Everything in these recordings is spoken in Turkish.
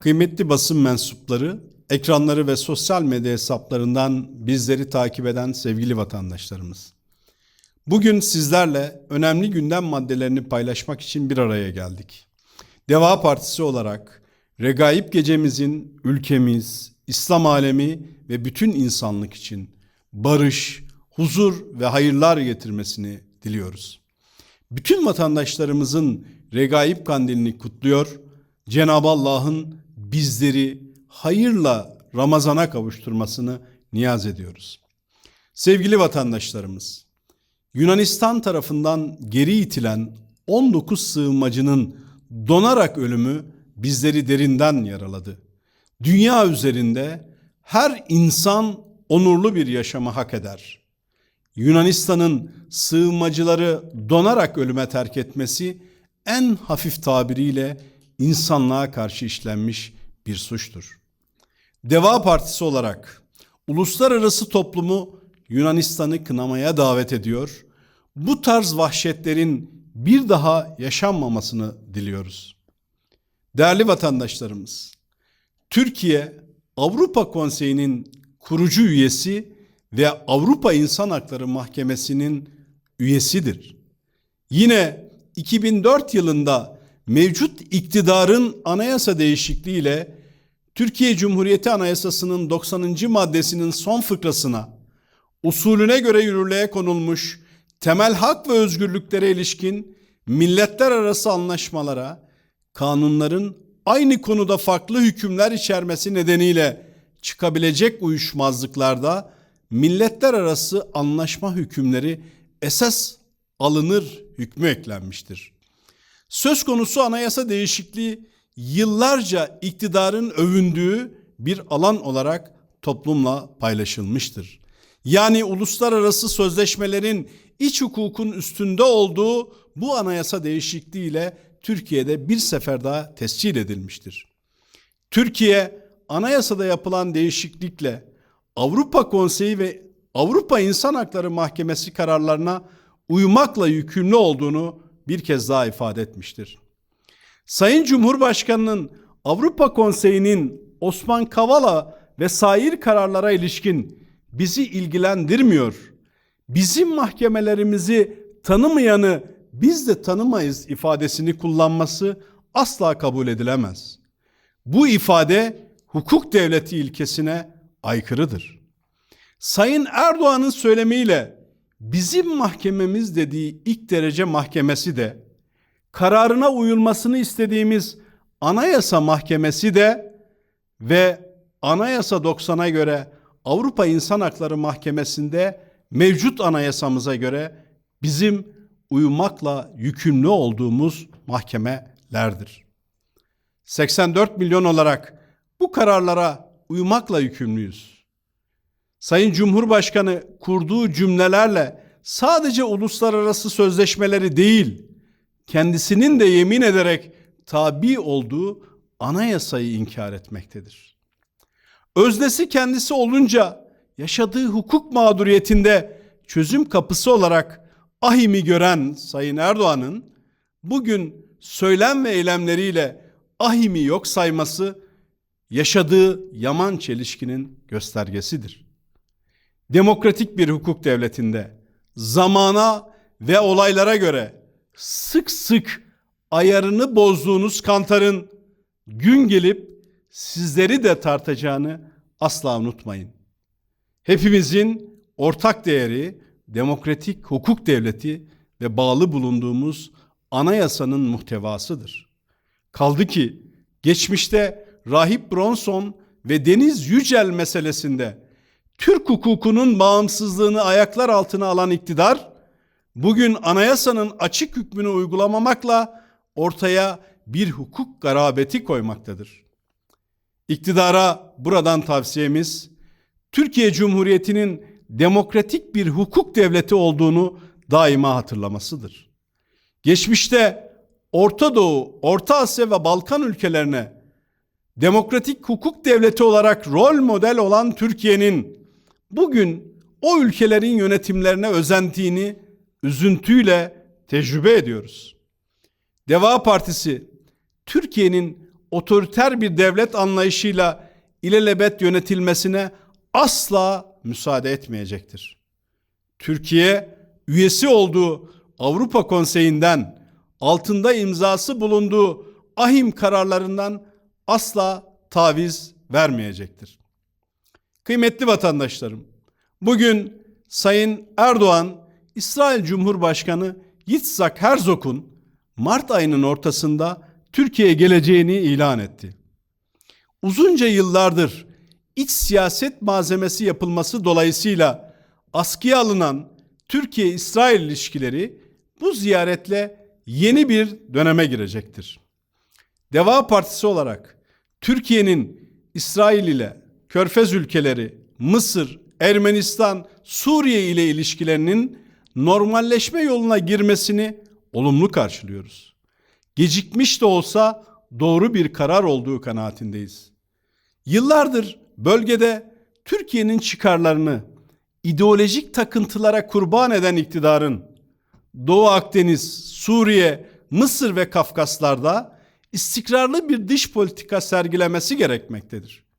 Kıymetli basın mensupları, ekranları ve sosyal medya hesaplarından bizleri takip eden sevgili vatandaşlarımız. Bugün sizlerle önemli gündem maddelerini paylaşmak için bir araya geldik. Deva Partisi olarak Regaip gecemizin ülkemiz, İslam alemi ve bütün insanlık için barış, huzur ve hayırlar getirmesini diliyoruz. Bütün vatandaşlarımızın Regaip Kandilini kutluyor. Cenab-ı Allah'ın bizleri hayırla Ramazan'a kavuşturmasını niyaz ediyoruz. Sevgili vatandaşlarımız, Yunanistan tarafından geri itilen 19 sığınmacının donarak ölümü bizleri derinden yaraladı. Dünya üzerinde her insan onurlu bir yaşamı hak eder. Yunanistan'ın sığınmacıları donarak ölüme terk etmesi en hafif tabiriyle insanlığa karşı işlenmiş bir suçtur. Deva Partisi olarak uluslararası toplumu Yunanistan'ı kınamaya davet ediyor. Bu tarz vahşetlerin bir daha yaşanmamasını diliyoruz. Değerli vatandaşlarımız, Türkiye Avrupa Konseyi'nin kurucu üyesi ve Avrupa İnsan Hakları Mahkemesi'nin üyesidir. Yine 2004 yılında mevcut iktidarın anayasa değişikliğiyle Türkiye Cumhuriyeti Anayasası'nın 90. maddesinin son fıkrasına usulüne göre yürürlüğe konulmuş temel hak ve özgürlüklere ilişkin milletler arası anlaşmalara, kanunların aynı konuda farklı hükümler içermesi nedeniyle çıkabilecek uyuşmazlıklarda milletler arası anlaşma hükümleri esas alınır hükmü eklenmiştir. Söz konusu anayasa değişikliği yıllarca iktidarın övündüğü bir alan olarak toplumla paylaşılmıştır. Yani uluslararası sözleşmelerin iç hukukun üstünde olduğu bu anayasa değişikliğiyle Türkiye'de bir sefer daha tescil edilmiştir. Türkiye anayasada yapılan değişiklikle Avrupa Konseyi ve Avrupa İnsan Hakları Mahkemesi kararlarına uymakla yükümlü olduğunu bir kez daha ifade etmiştir. Sayın Cumhurbaşkanı'nın Avrupa Konseyi'nin Osman Kavala ve sair kararlara ilişkin bizi ilgilendirmiyor. Bizim mahkemelerimizi tanımayanı biz de tanımayız ifadesini kullanması asla kabul edilemez. Bu ifade hukuk devleti ilkesine aykırıdır. Sayın Erdoğan'ın söylemiyle bizim mahkememiz dediği ilk derece mahkemesi de kararına uyulmasını istediğimiz Anayasa Mahkemesi de ve Anayasa 90'a göre Avrupa İnsan Hakları Mahkemesi'nde mevcut anayasamıza göre bizim uyumakla yükümlü olduğumuz mahkemelerdir. 84 milyon olarak bu kararlara uymakla yükümlüyüz. Sayın Cumhurbaşkanı kurduğu cümlelerle sadece uluslararası sözleşmeleri değil, kendisinin de yemin ederek tabi olduğu anayasayı inkar etmektedir. Öznesi kendisi olunca yaşadığı hukuk mağduriyetinde çözüm kapısı olarak ahimi gören Sayın Erdoğan'ın bugün söylem ve eylemleriyle ahimi yok sayması yaşadığı yaman çelişkinin göstergesidir. Demokratik bir hukuk devletinde zamana ve olaylara göre sık sık ayarını bozduğunuz kantarın gün gelip sizleri de tartacağını asla unutmayın. Hepimizin ortak değeri demokratik hukuk devleti ve bağlı bulunduğumuz anayasanın muhtevasıdır. Kaldı ki geçmişte Rahip Bronson ve Deniz Yücel meselesinde Türk hukukunun bağımsızlığını ayaklar altına alan iktidar bugün anayasanın açık hükmünü uygulamamakla ortaya bir hukuk garabeti koymaktadır. İktidara buradan tavsiyemiz Türkiye Cumhuriyeti'nin demokratik bir hukuk devleti olduğunu daima hatırlamasıdır. Geçmişte Orta Doğu, Orta Asya ve Balkan ülkelerine demokratik hukuk devleti olarak rol model olan Türkiye'nin bugün o ülkelerin yönetimlerine özendiğini üzüntüyle tecrübe ediyoruz. Deva Partisi Türkiye'nin otoriter bir devlet anlayışıyla ilelebet yönetilmesine asla müsaade etmeyecektir. Türkiye üyesi olduğu Avrupa Konseyi'nden altında imzası bulunduğu ahim kararlarından asla taviz vermeyecektir. Kıymetli vatandaşlarım, bugün Sayın Erdoğan, İsrail Cumhurbaşkanı Yitzhak Herzog'un Mart ayının ortasında Türkiye'ye geleceğini ilan etti. Uzunca yıllardır iç siyaset malzemesi yapılması dolayısıyla askıya alınan Türkiye-İsrail ilişkileri bu ziyaretle yeni bir döneme girecektir. Deva Partisi olarak Türkiye'nin İsrail ile Körfez ülkeleri, Mısır, Ermenistan, Suriye ile ilişkilerinin normalleşme yoluna girmesini olumlu karşılıyoruz. Gecikmiş de olsa doğru bir karar olduğu kanaatindeyiz. Yıllardır bölgede Türkiye'nin çıkarlarını ideolojik takıntılara kurban eden iktidarın Doğu Akdeniz, Suriye, Mısır ve Kafkaslar'da istikrarlı bir dış politika sergilemesi gerekmektedir.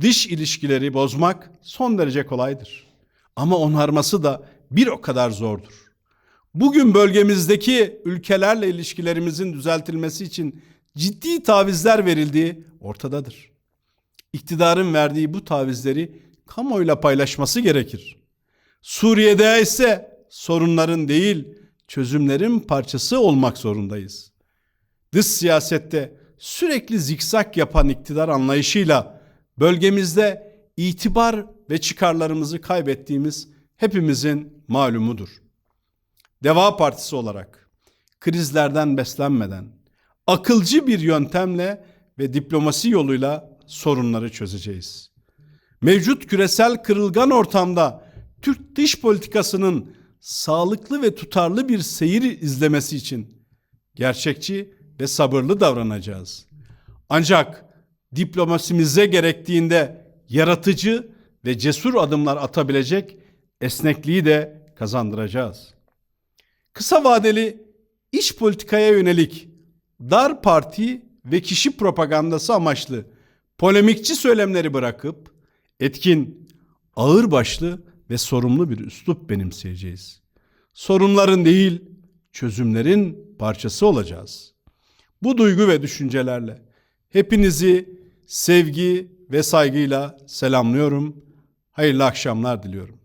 Dış ilişkileri bozmak son derece kolaydır. Ama onarması da bir o kadar zordur. Bugün bölgemizdeki ülkelerle ilişkilerimizin düzeltilmesi için ciddi tavizler verildiği ortadadır. İktidarın verdiği bu tavizleri kamuoyuyla paylaşması gerekir. Suriye'de ise sorunların değil, çözümlerin parçası olmak zorundayız. Dış siyasette sürekli zikzak yapan iktidar anlayışıyla bölgemizde itibar ve çıkarlarımızı kaybettiğimiz hepimizin malumudur. Deva Partisi olarak krizlerden beslenmeden akılcı bir yöntemle ve diplomasi yoluyla sorunları çözeceğiz. Mevcut küresel kırılgan ortamda Türk dış politikasının sağlıklı ve tutarlı bir seyir izlemesi için gerçekçi ve sabırlı davranacağız. Ancak diplomasimize gerektiğinde yaratıcı ve cesur adımlar atabilecek esnekliği de kazandıracağız. Kısa vadeli iç politikaya yönelik dar parti ve kişi propagandası amaçlı polemikçi söylemleri bırakıp etkin, ağırbaşlı ve sorumlu bir üslup benimseyeceğiz. Sorunların değil, çözümlerin parçası olacağız. Bu duygu ve düşüncelerle hepinizi sevgi ve saygıyla selamlıyorum. Hayırlı akşamlar diliyorum.